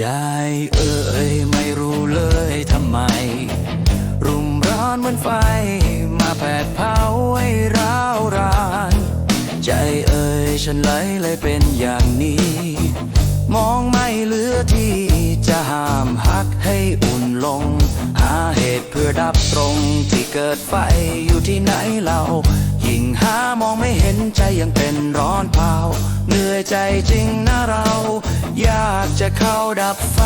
ใจเอ่ยไม่รู้เลยทำไม รุมร้อนเหมือนไฟ มาแผดเผาให้ร้าวราน ใจเอ่ยฉันเลยเลยเป็นอย่างนี้ มองไม่เหลือที่จะห้ามหักให้อุ่นลง หาเหตุเพื่อดับตรงที่เกิดไฟอยู่ที่ไหนเรายิ่งหามองไม่เห็นใจยังเป็นร้อนเผาเหนื่อยใจจริงนะเรา ยากจะเข้าดับไฟ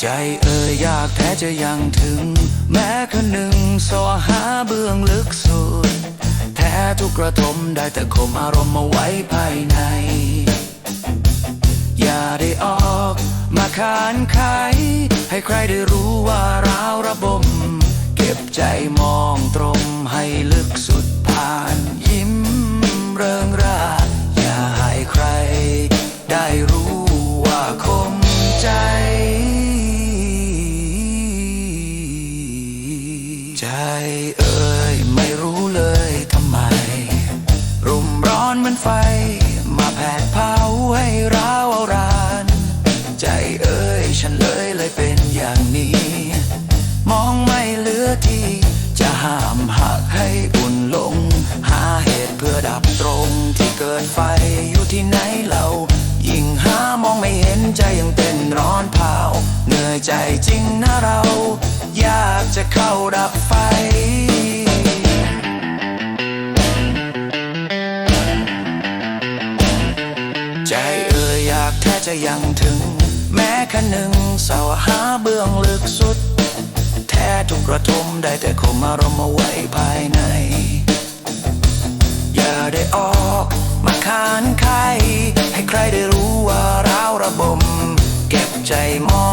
ใจเอ่ยอยากแท้จะยังถึง แม้คนหนึ่งสอหาเบื้องลึกสุด แท้ทุกกระทมได้แต่ข่มอารมณ์มาไว้ภายใน อย่าได้ออกมาขานไขให้ใครได้รู้ว่าร้าวระบม เก็บใจม อย่างนี้ มองไม่เหลือที่ จะห้ามหักให้อุ่นลง หาเหตุเพื่อดับตรงที่เกิดไฟอยู่ที่ไหนเรายิ่งหามองไม่เห็นใจยังเต้นร้อนเผาเหนื่อยใจจริงนะเรา อยากจะเข้าดับไฟใจเอ่ยอยากแท้จะยังถึง แม้แค่หนึ่งเสาหาเบื้องลึกสุด แท้ทุกระทมได้แต่ข่มอารมณ์เอาไว้ภายใน อย่าได้ออกมาคานไขให้ใครได้รู้ว่าร้าวระบม เก็บใจมอง